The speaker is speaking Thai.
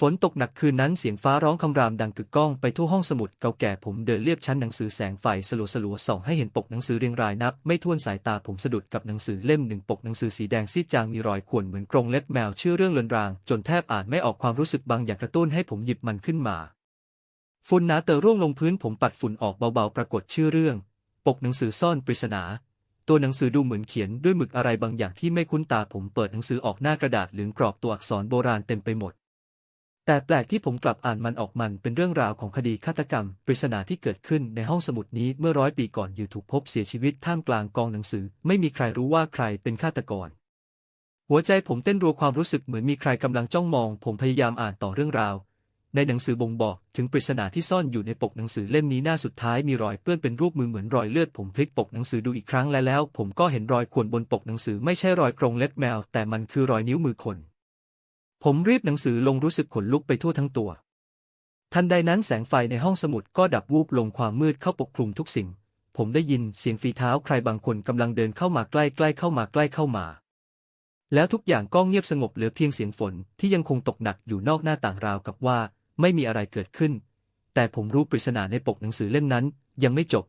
ฝนตกหนักคืนนั้นเสียงฟ้าร้องคำรามดังกึกก้องไปทั่วห้องสมุดเก่าแก่ผมเดินเลียบชั้นหนังสือแสงไฟสลัวสลัวๆส่องให้เห็นปกหนังสือเรียงรายนับ ไม่ถ้วนสายตาผมสะดุดกับหนังสือเล่มหนึ่งปกหนังสือสีแดงซีดจางมีรอยข่วนเหมือนกรงเล็บแมวชื่อเรื่องเลือนราง จนแทบอ่านไม่ออกความรู้สึกบางอย่างกระตุ้นให้ผมหยิบมันขึ้นมาฝุ่นหนาเตอร่วงลงพื้นผมปัดฝุ่นออกเบาๆปรากฏชื่อเรื่อง ปกหนังสือซ่อนปริศนาตัวหนังสือดูเหมือนเขียนด้วยหมึกอะไรบางอย่างที่ไม่คุ้นตาผมเปิดหนังสือออกหน้ากระดาษเหลืองกรอบตัวอักษรโบราณเต็มไปหมด แต่แปลกที่ผมกลับอ่านมันออกมันเป็นเรื่องราวของคดีฆาตกรรม ปริศนาที่เกิดขึ้นในห้องสมุดนี้เมื่อร้อยปีก่อนอยู่ถูกพบเสียชีวิตท่ามกลางกองหนังสือ ไม่มีใครรู้ว่าใครเป็นฆาตกร หัวใจผมเต้นรัวความรู้สึกเหมือนมีใครกำลังจ้องมอง ผมพยายามอ่านต่อเรื่องราว ในหนังสือบ่งบอกถึงปริศนาที่ซ่อนอยู่ในปกหนังสือเล่มนี้หน้าสุดท้ายมีรอยเปื้อนเป็นรูปมือเหมือนรอยเลือดผมพลิกปกหนังสือดูอีกครั้งและแล้ว ผมก็เห็นรอยข่วนบนปกหนังสือไม่ใช่รอยกรงเล็บแมว แต่มันคือรอยนิ้วมือคน ผมรีบหนังสือลงรู้สึกขนลุกไปทั่วทั้งตัว ทันใดนั้นแสงไฟในห้องสมุดก็ดับวูบลงความมืดเข้าปกคลุมทุกสิ่ง ผมได้ยินเสียงฝีเท้าใครบางคนกำลังเดินเข้ามาใกล้ใกล้เข้ามาใกล้เข้ามา แล้วทุกอย่างก็เงียบสงบเหลือเพียงเสียงฝนที่ยังคงตกหนักอยู่นอกหน้าต่างราวกับว่า ไม่มีอะไรเกิดขึ้น แต่ผมรู้ปริศนาในปกหนังสือเล่มนั้น ยังไม่จบ